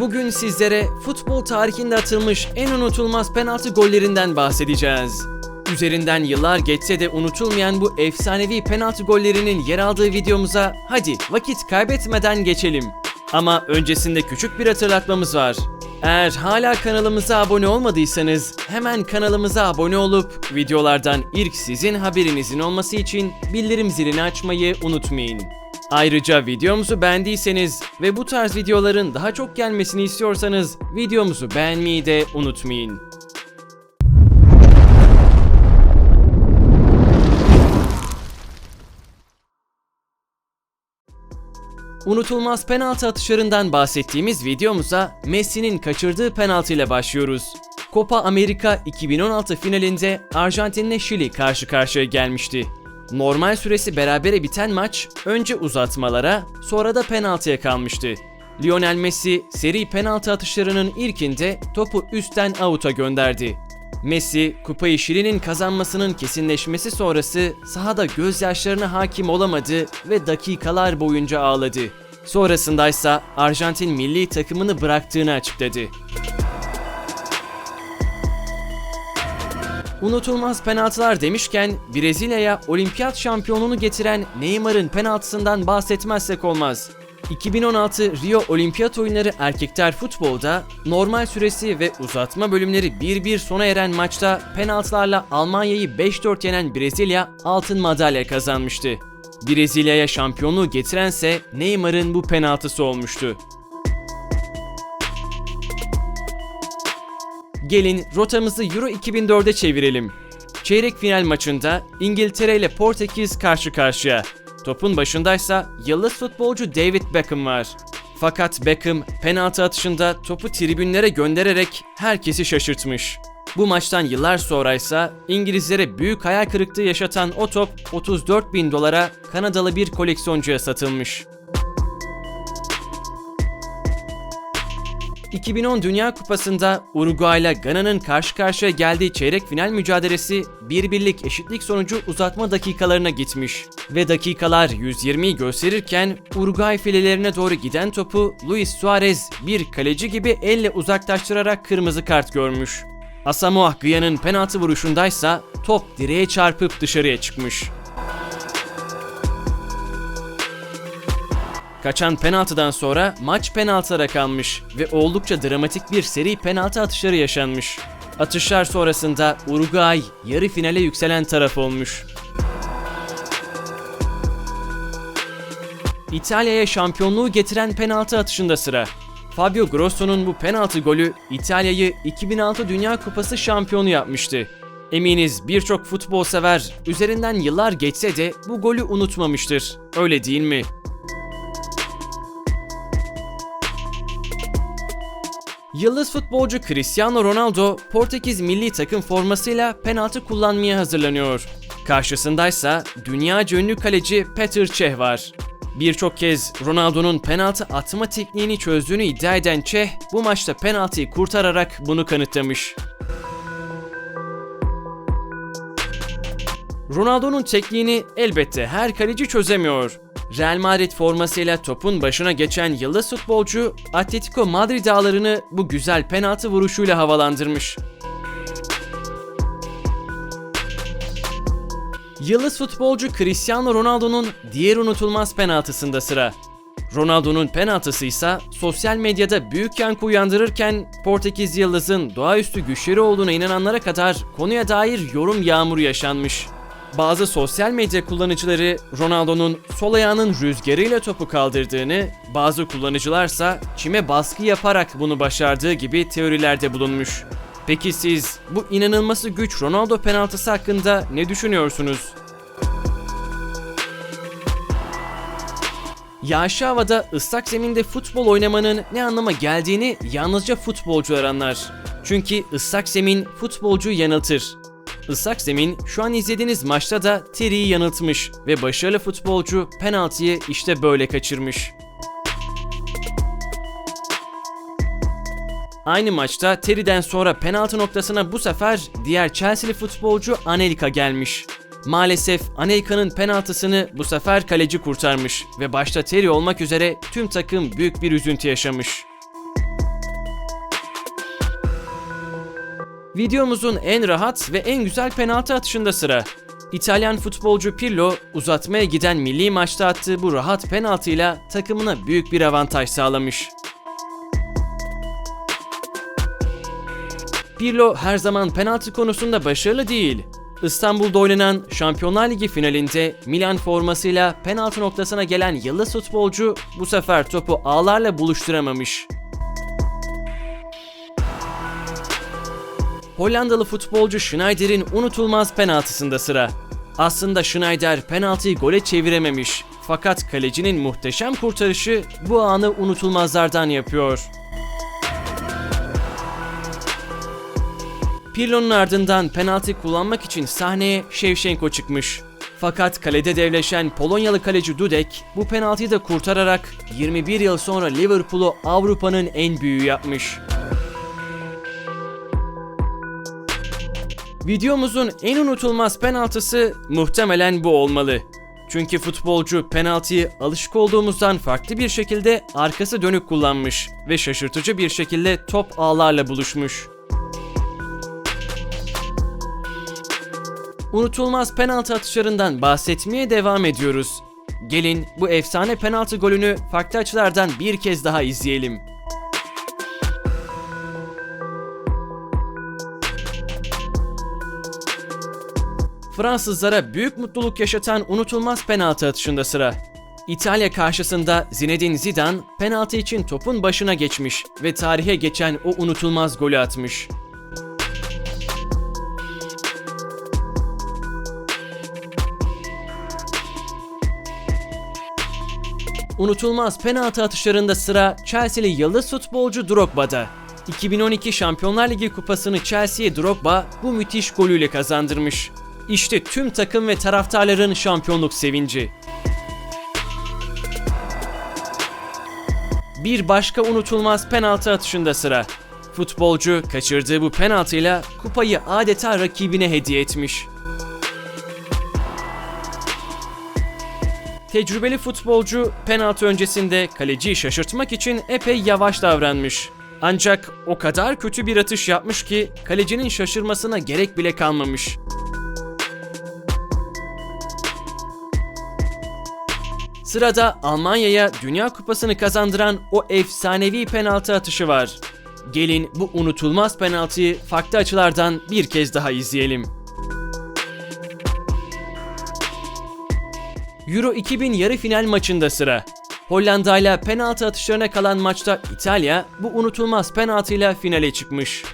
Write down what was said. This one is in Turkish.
Bugün sizlere futbol tarihinde atılmış en unutulmaz penaltı gollerinden bahsedeceğiz. Üzerinden yıllar geçse de unutulmayan bu efsanevi penaltı gollerinin yer aldığı videomuza hadi vakit kaybetmeden geçelim. Ama öncesinde küçük bir hatırlatmamız var. Eğer hala kanalımıza abone olmadıysanız hemen kanalımıza abone olup videolardan ilk sizin haberinizin olması için bildirim zilini açmayı unutmayın. Ayrıca videomuzu beğendiyseniz ve bu tarz videoların daha çok gelmesini istiyorsanız videomuzu beğenmeyi de unutmayın. Unutulmaz penaltı atışlarından bahsettiğimiz videomuza Messi'nin kaçırdığı penaltı ile başlıyoruz. Copa America 2016 finalinde Arjantin'le Şili karşı karşıya gelmişti. Normal süresi berabere biten maç önce uzatmalara sonra da penaltıya kalmıştı. Lionel Messi seri penaltı atışlarının ilkinde topu üstten out'a gönderdi. Messi, kupayı Şili'nin kazanmasının kesinleşmesi sonrası sahada gözyaşlarına hakim olamadı ve dakikalar boyunca ağladı. Sonrasında ise Arjantin milli takımını bıraktığını açıkladı. Unutulmaz penaltılar demişken Brezilya'ya olimpiyat şampiyonluğunu getiren Neymar'ın penaltısından bahsetmezsek olmaz. 2016 Rio Olimpiyat Oyunları erkekler futbolda normal süresi ve uzatma bölümleri 1-1 sona eren maçta penaltılarla Almanya'yı 5-4 yenen Brezilya altın madalya kazanmıştı. Brezilya'ya şampiyonluğu getirense Neymar'ın bu penaltısı olmuştu. Gelin rotamızı Euro 2004'e çevirelim. Çeyrek final maçında İngiltere ile Portekiz karşı karşıya. Topun başındaysa yıldız futbolcu David Beckham var. Fakat Beckham penaltı atışında topu tribünlere göndererek herkesi şaşırtmış. Bu maçtan yıllar sonra ise İngilizlere büyük hayal kırıklığı yaşatan o top 34 bin dolara Kanadalı bir koleksiyoncuya satılmış. 2010 Dünya Kupası'nda Uruguay ile Gana'nın karşı karşıya geldiği çeyrek final mücadelesi bir birlik eşitlik sonucu uzatma dakikalarına gitmiş. Ve dakikalar 120'yi gösterirken Uruguay filelerine doğru giden topu Luis Suarez bir kaleci gibi elle uzaklaştırarak kırmızı kart görmüş. Asamoah Gyan'ın penaltı vuruşundaysa top direğe çarpıp dışarıya çıkmış. Kaçan penaltıdan sonra maç penaltılara kalmış ve oldukça dramatik bir seri penaltı atışları yaşanmış. Atışlar sonrasında Uruguay yarı finale yükselen taraf olmuş. İtalya'ya şampiyonluğu getiren penaltı atışında sıra. Fabio Grosso'nun bu penaltı golü İtalya'yı 2006 Dünya Kupası şampiyonu yapmıştı. Eminiz birçok futbol sever üzerinden yıllar geçse de bu golü unutmamıştır. Öyle değil mi? Yıldız futbolcu Cristiano Ronaldo Portekiz milli takım formasıyla penaltı kullanmaya hazırlanıyor. Karşısındaysa dünya ünlü kaleci Petr Cech var. Birçok kez Ronaldo'nun penaltı atma tekniğini çözdüğünü iddia eden Cech bu maçta penaltıyı kurtararak bunu kanıtlamış. Ronaldo'nun tekniğini elbette her kaleci çözemiyor. Real Madrid formasıyla topun başına geçen yıldız futbolcu Atletico Madrid ağlarını bu güzel penaltı vuruşuyla havalandırmış. Yıldız futbolcu Cristiano Ronaldo'nun diğer unutulmaz penaltısında sıra. Ronaldo'nun penaltısı ise sosyal medyada büyük yankı uyandırırken Portekiz Yıldız'ın doğaüstü güçleri olduğuna inananlara kadar konuya dair yorum yağmuru yaşanmış. Bazı sosyal medya kullanıcıları Ronaldo'nun sol ayağının rüzgarıyla topu kaldırdığını, bazı kullanıcılarsa çime baskı yaparak bunu başardığı gibi teorilerde bulunmuş. Peki siz bu inanılması güç Ronaldo penaltısı hakkında ne düşünüyorsunuz? Yağışlı havada ıslak zeminde futbol oynamanın ne anlama geldiğini yalnızca futbolcular anlar. Çünkü ıslak zemin futbolcuyu yanıltır. Islak zemin şu an izlediğiniz maçta da Terry'i yanıltmış ve başarılı futbolcu penaltıyı işte böyle kaçırmış. Aynı maçta Terry'den sonra penaltı noktasına bu sefer diğer Chelsea'li futbolcu Anelka gelmiş. Maalesef Anelka'nın penaltısını bu sefer kaleci kurtarmış ve başta Terry olmak üzere tüm takım büyük bir üzüntü yaşamış. Videomuzun en rahat ve en güzel penaltı atışında sıra. İtalyan futbolcu Pirlo uzatmaya giden milli maçta attığı bu rahat penaltıyla takımına büyük bir avantaj sağlamış. Pirlo her zaman penaltı konusunda başarılı değil. İstanbul'da oynanan Şampiyonlar Ligi finalinde Milan formasıyla penaltı noktasına gelen yıldız futbolcu bu sefer topu ağlarla buluşturamamış. Hollandalı futbolcu Schneider'in unutulmaz penaltısında sıra. Aslında Schneider penaltıyı gole çevirememiş. Fakat kalecinin muhteşem kurtarışı bu anı unutulmazlardan yapıyor. Pirlo'nun ardından penaltı kullanmak için sahneye Shevchenko çıkmış. Fakat kalede devleşen Polonyalı kaleci Dudek bu penaltıyı da kurtararak 21 yıl sonra Liverpool'u Avrupa'nın en büyüğü yapmış. Videomuzun en unutulmaz penaltısı muhtemelen bu olmalı. Çünkü futbolcu penaltıyı alışık olduğumuzdan farklı bir şekilde arkası dönük kullanmış ve şaşırtıcı bir şekilde top ağlarla buluşmuş. Unutulmaz penaltı atışlarından bahsetmeye devam ediyoruz. Gelin bu efsane penaltı golünü farklı açılardan bir kez daha izleyelim. Fransızlara büyük mutluluk yaşatan unutulmaz penaltı atışında sıra. İtalya karşısında Zinedine Zidane penaltı için topun başına geçmiş ve tarihe geçen o unutulmaz golü atmış. Unutulmaz penaltı atışlarında sıra Chelsea'li yıldız futbolcu Drogba'da. 2012 Şampiyonlar Ligi kupasını Chelsea'ye Drogba bu müthiş golüyle kazandırmış. İşte tüm takım ve taraftarların şampiyonluk sevinci. Bir başka unutulmaz penaltı atışında sıra. Futbolcu kaçırdığı bu penaltıyla kupayı adeta rakibine hediye etmiş. Tecrübeli futbolcu penaltı öncesinde kaleciyi şaşırtmak için epey yavaş davranmış. Ancak o kadar kötü bir atış yapmış ki kalecinin şaşırmasına gerek bile kalmamış. Sırada Almanya'ya Dünya Kupası'nı kazandıran o efsanevi penaltı atışı var. Gelin bu unutulmaz penaltıyı farklı açılardan bir kez daha izleyelim. Euro 2000 yarı final maçında sıra. Hollanda ile penaltı atışlarına kalan maçta İtalya bu unutulmaz penaltıyla finale çıkmış.